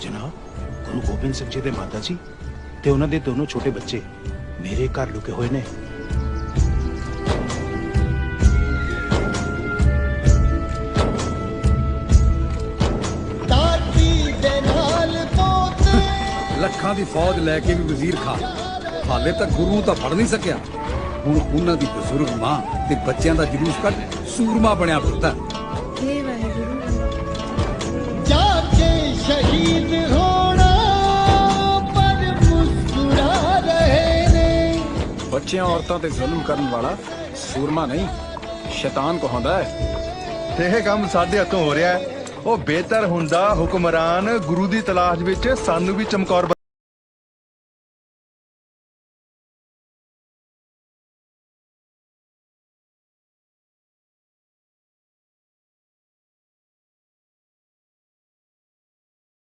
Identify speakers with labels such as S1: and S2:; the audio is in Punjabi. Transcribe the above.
S1: ਜਨਾਬ ਗੁਰੂ ਗੋਬਿੰਦ ਸਿੰਘ ਜੀ ਦੇ ਮਾਤਾ ਜੀ ਤੇ ਉਹਨਾਂ ਦੇ ਦੋਨੋਂ ਛੋਟੇ ਬੱਚੇ ਮੇਰੇ ਘਰ ਲੁਕੇ ਹੋਏ ਨੇ।
S2: ਦਾਦੀ ਦੇ ਨਾਲ ਪੋਤੇ
S3: ਲੱਖਾਂ ਦੀ ਫੌਜ ਲੈ ਕੇ ਵੀ ਵਜ਼ੀਰ ਖਾਨ ਹਾਲੇ ਤੱਕ ਗੁਰੂ ਨੂੰ ਤਾਂ ਫੜ ਨਹੀਂ ਸਕਿਆ। ਹੁਣ ਉਹਨਾਂ ਦੀ ਬਜ਼ੁਰਗ ਮਾਂ ਤੇ ਬੱਚਿਆਂ ਦਾ ਜਲੂਸ ਕੱਢ ਸੂਰਮਾ ਬਣਿਆ ਫਿਰਦਾ।
S4: ਹੇ ਵਾਹਿਗੁਰੂ
S5: ਬੱਚਿਆਂ, ਔਰਤਾਂ ਤੇ ਜ਼ੁਲਮ ਕਰਨ ਵਾਲਾ ਸੂਰਮਾ ਨਹੀਂ, ਸ਼ੈਤਾਨ ਕਹਾਉਂਦਾ ਹੈ।
S6: ਤੇ ਇਹ ਕੰਮ ਸਾਡੇ ਹੱਥੋਂ ਹੋ ਰਿਹਾ ਹੈ। ਉਹ ਬਿਹਤਰ ਹੁੰਦਾ ਹੁਕਮਰਾਨ ਗੁਰੂ ਦੀ ਤਲਾਸ਼ ਵਿੱਚ ਸਾਨੂੰ ਵੀ ਚਮਕੌਰ